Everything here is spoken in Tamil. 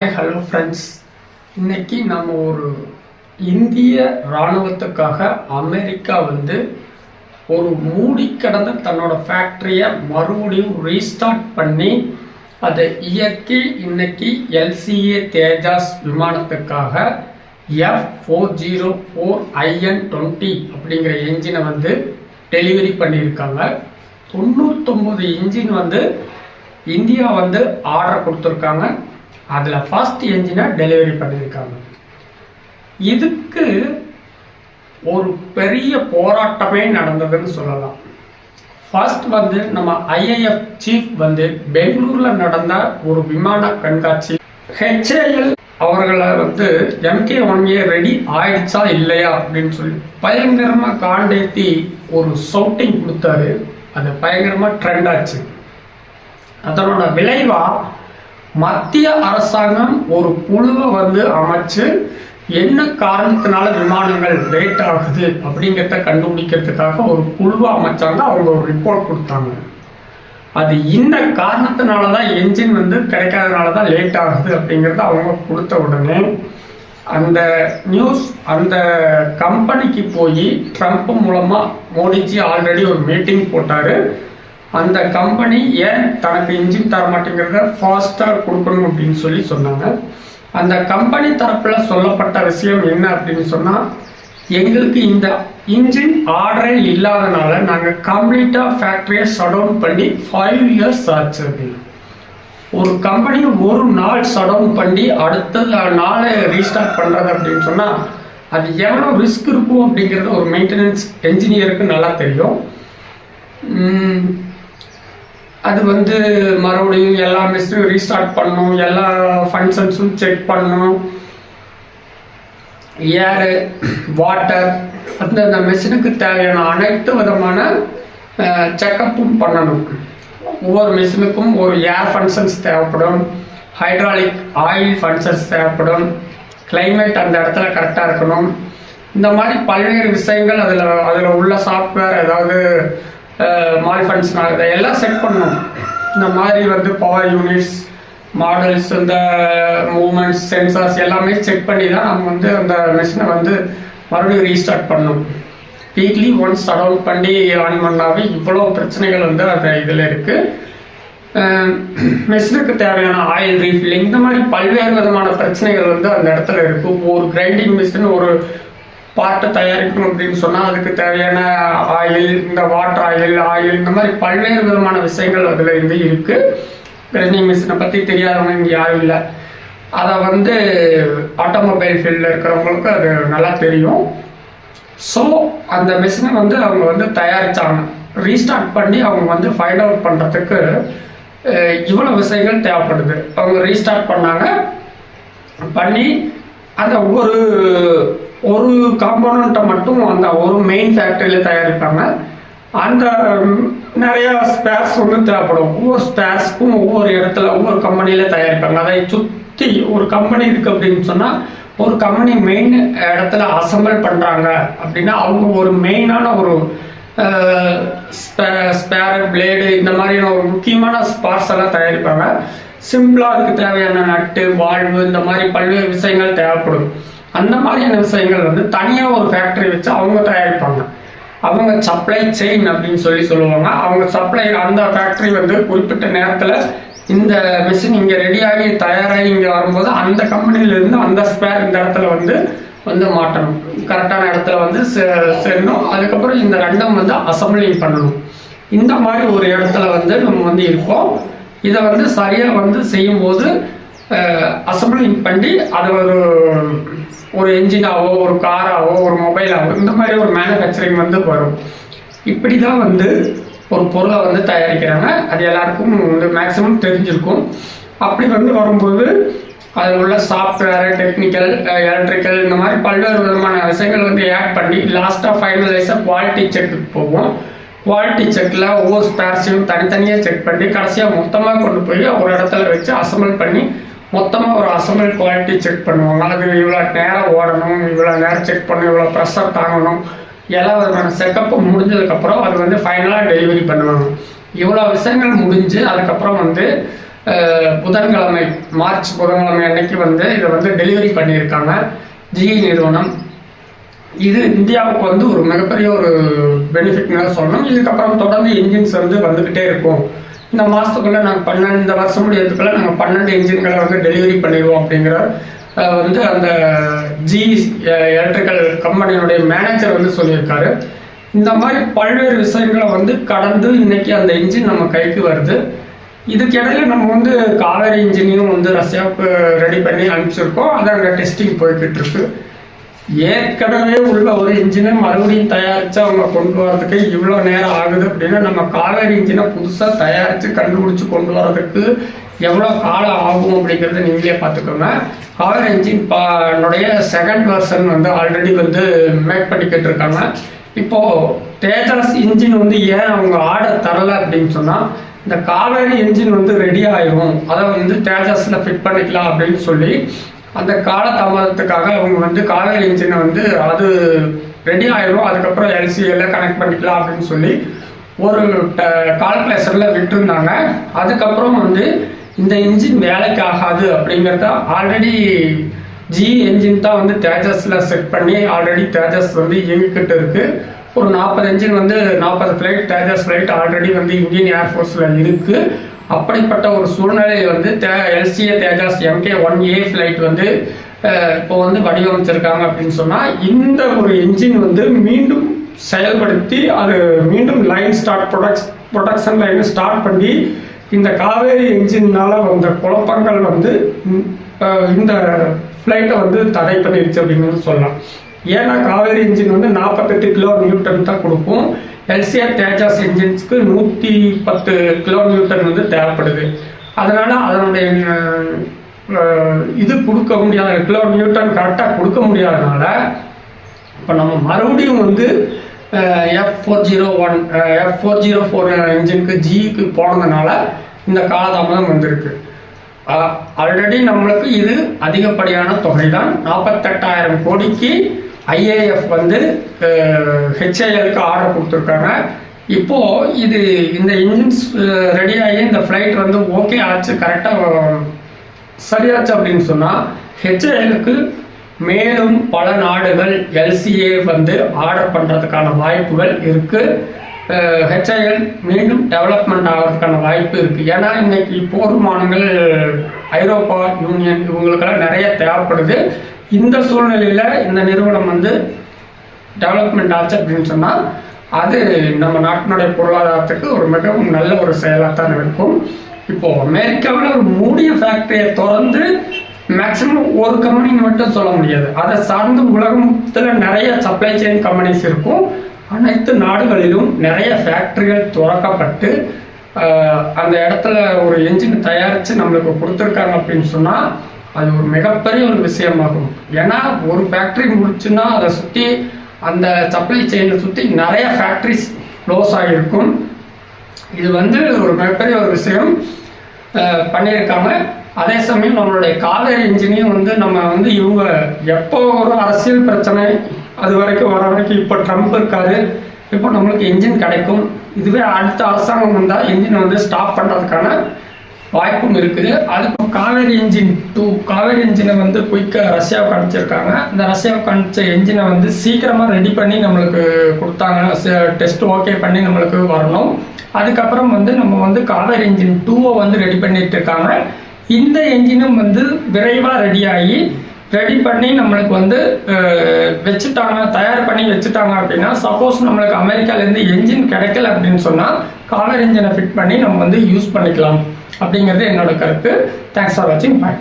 ஹலோ ஃப்ரெண்ட்ஸ் இன்னைக்கு நம்ம ஒரு இந்திய இராணுவத்துக்காக அமெரிக்கா வந்து ஒரு மூடி கடந்த தன்னோட ஃபேக்ட்ரியை மறுபடியும் ரீஸ்டார்ட் பண்ணி அதை இயக்கி இன்னைக்கு LCA Tejas விமானத்துக்காக F four zero four IN twenty அப்படிங்கிற என்ஜினை வந்து டெலிவரி பண்ணியிருக்காங்க. தொண்ணூத்தொம்பது இன்ஜின் வந்து இந்தியா வந்து ஆர்டர் கொடுத்துருக்காங்க. அதில் ஃபர்ஸ்ட் என்ஜினை டெலிவரி பண்ணியிருக்காங்க. இதுக்கு ஒரு பெரிய போராட்டமே நடந்ததுன்னு சொல்லலாம். ஃபர்ஸ்ட் வந்து நம்ம ஐஏஎஃப் சீஃப் வந்து பெங்களூரில் நடந்த ஒரு விமான கண்காட்சி. ஹெச்ஏஎல் அவர்களை வந்து எம்கே ஒன் ஏ ரெடி ஆயிடுச்சா இல்லையா அப்படின்னு சொல்லி பயங்கரமாக காண்டேத்தி ஒரு சவுட்டிங் கொடுத்தாரு. அது பயங்கரமாக ட்ரெண்ட் ஆச்சு. அதனோட விளைவாக மத்திய அரசாங்கம் ஒரு குழுவை வந்து அமைச்சு என்ன காரணத்தினால விமானங்கள் லேட் ஆகுது அப்படிங்கிறத கண்டுபிடிக்கிறதுக்காக ஒரு குழுவை அமைச்சாங்க. அவங்க ஒரு ரிப்போர்ட் கொடுத்தாங்க. அது இந்த காரணத்தினால தான் என்ஜின் வந்து கிடைக்காதனால தான் லேட் ஆகுது அப்படிங்கிறத அவங்க கொடுத்த உடனே அந்த நியூஸ் அந்த கம்பெனிக்கு போய் ட்ரம்ப் மூலமாக மோடிஜி ஆல்ரெடி ஒரு மீட்டிங் போட்டார். அந்த கம்பெனி ஏன் தனக்கு இன்ஜின் தர மாட்டேங்கிறத ஃபாஸ்ட்டாக கொடுக்கணும் அப்படின்னு சொல்லி சொன்னாங்க. அந்த கம்பெனி தரப்பில் சொல்லப்பட்ட விஷயம் என்ன அப்படின்னு சொன்னால் எங்களுக்கு இந்த இன்ஜின் ஆர்டரே இல்லாதனால நாங்கள் கம்ப்ளீட்டாக ஃபேக்ட்ரியை ஷட் டவுன் பண்ணி ஃபைவ் இயர்ஸ் ஆச்சு அப்படின்னு. ஒரு கம்பெனி ஒரு நாள் ஷட் டவுன் பண்ணி அடுத்த நாளை ரீஸ்டார்ட் பண்ணுறது அப்படின்னு சொன்னால் அது எவ்வளோ ரிஸ்க் இருக்கும் அப்படிங்கிறது ஒரு மெயின்டெனன்ஸ் என்ஜினியருக்கு நல்லா தெரியும். அது வந்து மறுபடியும் எல்லா மிஷினும் ரீஸ்டார்ட் பண்ணணும் எல்லா ஃபங்க்ஷன்ஸும் செக் பண்ணும். ஏரு வாட்டர் அந்தந்த மிஷினுக்கு தேவையான அனைத்து விதமான செக்கப்பும் பண்ணணும். ஒவ்வொரு மிஷினுக்கும் ஒரு ஏர் ஃபங்க்ஷன்ஸ் தேவைப்படும். ஹைட்ராலிக் ஆயில் ஃபங்க்ஷன்ஸ் தேவைப்படும். கிளைமேட் அந்த இடத்துல கரெக்டாக இருக்கணும். இந்த மாதிரி பல்வேறு விஷயங்கள் அதில் அதில் உள்ள சாஃப்ட்வேர் ஏதாவது மால் ஃபங்க்ஷன் எல்லாம் செட் பண்ணணும். இந்த மாதிரி வந்து பவர் யூனிட்ஸ் மாடல்ஸ் இந்த மூமெண்ட்ஸ் சென்சார்ஸ் எல்லாமே செக் பண்ணி தான் நம்ம வந்து அந்த மிஷினை வந்து மறுபடியும் ரீஸ்டார்ட் பண்ணணும். வீக்லி ஒன்ஸ் ஷட் அவுட் பண்ணி ஆன் பண்ணாவே இவ்வளோ பிரச்சனைகள் வந்து அந்த இதில் இருக்குது மிஷினுக்கு தேவையான ஆயில் ரீஃபில்லிங் இந்த மாதிரி பல்வேறு விதமான பிரச்சனைகள் வந்து அந்த இடத்துல இருக்குது ஒரு கிரைண்டிங் மிஷின் ஒரு பாட்டு தயாரிக்கணும் அப்படின்னு சொன்னால் அதுக்கு தேவையான ஆயில் இந்த வாட்டர் ஆயில் ஆயில் இந்த மாதிரி பல்வேறு விதமான விஷயங்கள் அதில் இருந்து இருக்குது கிரைண்டிங் மிஷினை பற்றி தெரியாதவங்க இங்கே யாரும் இல்லை. அதை வந்து ஆட்டோமொபைல் ஃபீல்டில் இருக்கிறவங்களுக்கு அது நல்லா தெரியும். ஸோ அந்த மிஷினை வந்து அவங்க வந்து தயாரித்தாங்க ரீஸ்டார்ட் பண்ணி அவங்க வந்து ஃபைண்ட் அவுட் பண்ணுறதுக்கு இவ்வளோ விஷயங்கள் தேவைப்படுது. அவங்க ரீஸ்டார்ட் பண்ணாங்க. பண்ணி அந்த ஒரு ஒரு காம்போனண்ட்டை மட்டும் அந்த ஒரு மெயின் ஃபேக்ட்ரியில் தயாரிப்பாங்க. அந்த நிறையா ஸ்பேர்ஸ் வந்து தேவைப்படும். ஒவ்வொரு ஸ்பேர்ஸ்க்கும் ஒவ்வொரு இடத்துல ஒவ்வொரு கம்பெனியில் தயாரிப்பாங்க. அதை சுற்றி ஒரு கம்பெனி இருக்குது அப்படின்னு சொன்னால் ஒரு கம்பெனி மெயின் இடத்துல அசம்பிள் பண்ணுறாங்க அப்படின்னா அவங்க ஒரு மெயினான ஒரு ஸ்பேர் பிளேடு இந்த மாதிரியான ஒரு முக்கியமான ஸ்பார்ட்ஸ் எல்லாம் தயாரிப்பாங்க. சிம்பிளாக அதுக்கு தேவையான நட்டு வாழ்வு இந்த மாதிரி பல்வேறு விஷயங்கள் தேவைப்படும். அந்த மாதிரியான விஷயங்கள் வந்து தனியாக ஒரு ஃபேக்டரி வச்சு அவங்க தயாரிப்பாங்க. அவங்க சப்ளை செயின் அப்படின்னு சொல்லி சொல்லுவாங்க. அவங்க சப்ளை அந்த ஃபேக்டரி வந்து குறிப்பிட்ட நேரத்தில் இந்த மிஷின் இங்கே ரெடியாகி தயாராகி இங்கே வரும்போது அந்த கம்பெனிலேருந்து அந்த ஸ்பேர் இந்த இடத்துல வந்து வந்து மாட்டணும். கரெக்டான இடத்துல வந்து செ- செல்லணும். அதுக்கப்புறம் இந்த ரெண்டும் வந்து அசம்பிளிங் பண்ணணும். இந்த மாதிரி ஒரு இடத்துல வந்து நம்ம வந்து இருப்போம் இதை வந்து சரியாக வந்து செய்யும்போது அசம்பிளிங் பண்ணி அதை ஒரு ஒரு என்ஜினாவோ ஒரு காராவோ ஒரு மொபைலாவோ இந்த மாதிரி ஒரு மேனுஃபேக்சரிங் வந்து வரும். இப்படி தான் வந்து ஒரு பொருளை வந்து தயாரிக்கிறாங்க. அது எல்லாருக்கும் வந்து மேக்ஸிமம் தெரிஞ்சிருக்கும். அப்படி வந்து வரும்போது அதில் உள்ள சாஃப்ட்வேர் டெக்னிக்கல் எலக்ட்ரிக்கல் இந்த மாதிரி பல்வேறு விதமான விஷயங்கள் வந்து ஆட் பண்ணி லாஸ்ட்டாக ஃபைனலைஸாக குவாலிட்டி செக்குக்கு போவோம். குவாலிட்டி செக்கில் ஒவ்வொரு ஸ்பேர்ஸையும் தனித்தனியாக செக் பண்ணி கடைசியாக மொத்தமாக கொண்டு போய் ஒரு இடத்துல வச்சு அசம்பிள் பண்ணி மொத்தமாக ஒரு அசம்பிள் குவாலிட்டி செக் பண்ணுவாங்க அது இவ்வளோ நேரம் ஓடணும் இவ்வளோ நேரம் செக் பண்ணணும் இவ்வளோ ப்ரெஷர் தாங்கணும். எல்லா விதமான செக்கப்பும் முடிஞ்சதுக்கப்புறம் அது வந்து ஃபைனலாக டெலிவரி பண்ணுவாங்க. இவ்வளோ விஷயங்கள் முடிஞ்சு அதுக்கப்புறம் வந்து புதன்கிழமை மார்ச் புதன்கிழமை அன்னைக்கு வந்து இதை வந்து டெலிவரி பண்ணியிருக்காங்க. ஜிஇ நிறுவனம். இது இந்தியாவுக்கு வந்து ஒரு மிகப்பெரிய ஒரு பெனிஃபிட்னு சொல்லணும். இதுக்கப்புறம் தொடர்ந்து இன்ஜின்ஸ் வந்து வந்துக்கிட்டே இருக்கும். இந்த மாதத்துக்குள்ளே நாங்கள் பன்னெண்டு இந்த வருஷம் முடியறதுக்குள்ள நாங்கள் பன்னெண்டு இன்ஜின்களை வந்து டெலிவரி பண்ணிடுவோம் அப்படிங்கிற வந்து அந்த ஜி எலக்ட்ரிக்கல் கம்பெனியினுடைய மேனேஜர் வந்து சொல்லியிருக்காரு. இந்த மாதிரி பல்வேறு விஷயங்களை வந்து கடந்து இன்னைக்கு அந்த இன்ஜின் நம்ம கைக்கு வருது. இதுக்கு இடையில நம்ம வந்து காவேரி இன்ஜினையும் வந்து ரஷ்யாவுக்கு ரெடி பண்ணி அனுப்பிச்சிருக்கோம். அதை அங்கே டெஸ்டிங் போய்கிட்டு இருக்கு. ஏற்கனவே உள்ள ஒரு இன்ஜினை மறுபடியும் தயாரித்து அவங்க கொண்டு வரதுக்கு இவ்வளோ நேரம் ஆகுது அப்படின்னா நம்ம காவேரி இன்ஜினை புதுசாக தயாரித்து கண்டுபிடிச்சி கொண்டு வரதுக்கு எவ்வளோ காலம் ஆகும் அப்படிங்கிறத நீங்களே பார்த்துக்கோங்க. காவேரி இன்ஜின் பானுடைய செகண்ட் வெர்ஷன் வந்து ஆல்ரெடி வந்து மேக் பண்ணிக்கிட்டு இருக்காங்க. இப்போது தேஜாஸ் இன்ஜின் வந்து ஏன் அவங்க ஆர்டர் தரலை அப்படின்னு சொன்னால் இந்த காவேரி இன்ஜின் வந்து ரெடி ஆயிரும். அதை வந்து தேஜாஸ்ல ஃபிட் பண்ணிக்கலாம் அப்படின்னு சொல்லி அந்த கால தாமதத்துக்காக அவங்க வந்து காவேரி இன்ஜினை வந்து அது ரெடி ஆயிரும் அதுக்கப்புறம் எல்சிஎல்ல கனெக்ட் பண்ணிக்கலாம் அப்படின்னு சொல்லி ஒரு கால்குலேஷன்ல விட்டுருந்தாங்க. அதுக்கப்புறம் வந்து இந்த இன்ஜின் வேலைக்கு ஆகாது அப்படிங்கிறத ஆல்ரெடி ஜி என்ஜின் தான் வந்து தேஜஸ்ல செட் பண்ணி ஆல்ரெடி தேஜஸ் வந்து இயங்கிக்கிட்டு இருக்கு. ஒரு நாற்பது என்ஜின் வந்து நாற்பது ஃப்ளைட் தேஜஸ் ஃப்ளைட் ஆல்ரெடி வந்து இந்தியன் ஏர்ஃபோர்ஸில் இருக்குது அப்படிப்பட்ட ஒரு சூழ்நிலையில் வந்து the LCA Tejas MK one A flight வந்து இப்போ வந்து வடிவமைச்சிருக்காங்க அப்படின்னு சொன்னால் இந்த ஒரு என்ஜின் வந்து மீண்டும் செயல்படுத்தி அது மீண்டும் line start products production line start பண்ணி இந்த காவேரி என்ஜின்னால் வந்த குழப்பங்கள் வந்து இந்த ஃப்ளைட்டை வந்து தடை பண்ணிருச்சு அப்படின்னு சொல்லலாம். ஏன்னா காவேரி இன்ஜின் வந்து நாற்பத்தெட்டு கிலோ நியூட்டன் தான் கொடுக்கும். எல்சிஆர் தேஜாஸ் என்ஜின்ஸ்க்கு நூற்றி பத்து கிலோமீட்டர் வந்து தேவைப்படுது. அதனால் அதனுடைய இது கொடுக்க முடியாத கிலோ நியூட்டன் கரெக்டாக கொடுக்க முடியாதனால இப்போ நம்ம மறுபடியும் வந்து F four zero one F four zero four இன்ஜினுக்கு ஜிக்கு போனதுனால இந்த காலதாமதம் வந்திருக்கு. ஆல்ரெடி நம்மளுக்கு இது அதிகப்படியான தொகை தான் நாற்பத்தெட்டாயிரம் கோடிக்கு ஐஏஎஃப் வந்து ஹெச்ஐஎலுக்கு ஆர்டர் கொடுத்துருக்காங்க. இப்போ இது இந்த இன்ஜின்ஸ் ரெடியாகி இந்த ஃப்ளைட் வந்து ஓகே ஆச்சு கரெக்டாக சரியாச்சு அப்படின்னு சொன்னால் ஹெச்ஏஎலுக்கு மேலும் பல நாடுகள் எல்சிஏ வந்து ஆர்டர் பண்ணுறதுக்கான வாய்ப்புகள் இருக்குது ஹெச்ஐஎல் மீண்டும் டெவலப்மெண்ட் ஆகிறதுக்கான வாய்ப்பு இருக்குது ஏன்னா இன்னைக்கு போர் விமானங்கள் ஐரோப்பா யூனியன் இவங்களுக்கெல்லாம் நிறைய தேவைப்படுது. இந்த சூழ்நிலையில் இந்த நிறுவனம் வந்து டெவலப்மெண்ட் ஆச்சு அப்படின்னு சொன்னால் அது நம்ம நாட்டினுடைய பொருளாதாரத்துக்கு ஒரு மிகவும் நல்ல ஒரு செயலாக தான் இருக்கும். இப்போது அமெரிக்காவில் ஒரு மூடிய ஃபேக்டரியை திறந்து மேக்ஸிமம் ஒரு கம்பெனின்னு மட்டும் சொல்ல முடியாது. அதை சார்ந்து உலகத்தில் நிறைய சப்ளை செயின் கம்பெனிஸ் இருக்கும். அனைத்து நாடுகளிலும் நிறைய ஃபேக்ட்ரிகள் திறக்கப்பட்டு அந்த இடத்துல ஒரு என்ஜின் தயாரித்து நம்மளுக்கு கொடுத்துருக்காங்க அப்படின்னு சொன்னால் அது ஒரு மிகப்பெரிய ஒரு விஷயமாகும். ஏன்னா ஒரு ஃபேக்ட்ரி முடிச்சுன்னா அதை சுற்றி அந்த சப்ளை செயினை சுற்றி நிறைய ஃபேக்ட்ரிஸ் க்ளோஸ் ஆகியிருக்கும். இது வந்து ஒரு மிகப்பெரிய ஒரு விஷயம் பண்ணியிருக்காங்க. அதே சமயம் நம்மளுடைய காவேரி இன்ஜினையும் வந்து நம்ம வந்து இவங்க எப்போ ஒரு அரசியல் பிரச்சனை அது வரைக்கும் வர வரைக்கும் இப்போ ட்ரம்ப் இருக்காரு. இப்போ நம்மளுக்கு இன்ஜின் கிடைக்கும். இதுவே அடுத்த அரசாங்கம் வந்தால் இன்ஜின் வந்து ஸ்டாப் பண்ணுறதுக்கான வாய்ப்பும் இருக்குது. அதுக்கு காவேரி இன்ஜின் டூ காவேரி இன்ஜினை வந்து குயிக்காக ரஷ்யாவுக்கு அனுப்பிச்சிருக்காங்க. இந்த ரஷ்யாவுக்கு அனுப்பிச்ச என்ஜினை வந்து சீக்கிரமாக ரெடி பண்ணி நம்மளுக்கு கொடுத்தாங்க. டெஸ்ட் ஓகே பண்ணி நம்மளுக்கு வரணும். அதுக்கப்புறம் வந்து நம்ம வந்து காவேரி இன்ஜின் டூவை வந்து ரெடி பண்ணிட்டு இருக்காங்க. இந்த என்ஜினும் வந்து விரைவாக ரெடி ஆகி ரெடி பண்ணி நம்மளுக்கு வந்து வச்சுட்டாங்க தயார் பண்ணி வச்சுட்டாங்க அப்படின்னா சப்போஸ் நம்மளுக்கு அமெரிக்காலேருந்து என்ஜின் கிடைக்கல அப்படின்னு சொன்னால் காவேரி இன்ஜினை ஃபிட் பண்ணி நம்ம வந்து யூஸ் பண்ணிக்கலாம். அப்படிங்கிறது என்னோட கருத்து. தேங்க்ஸ் ஃபார் வாட்சிங் பாய்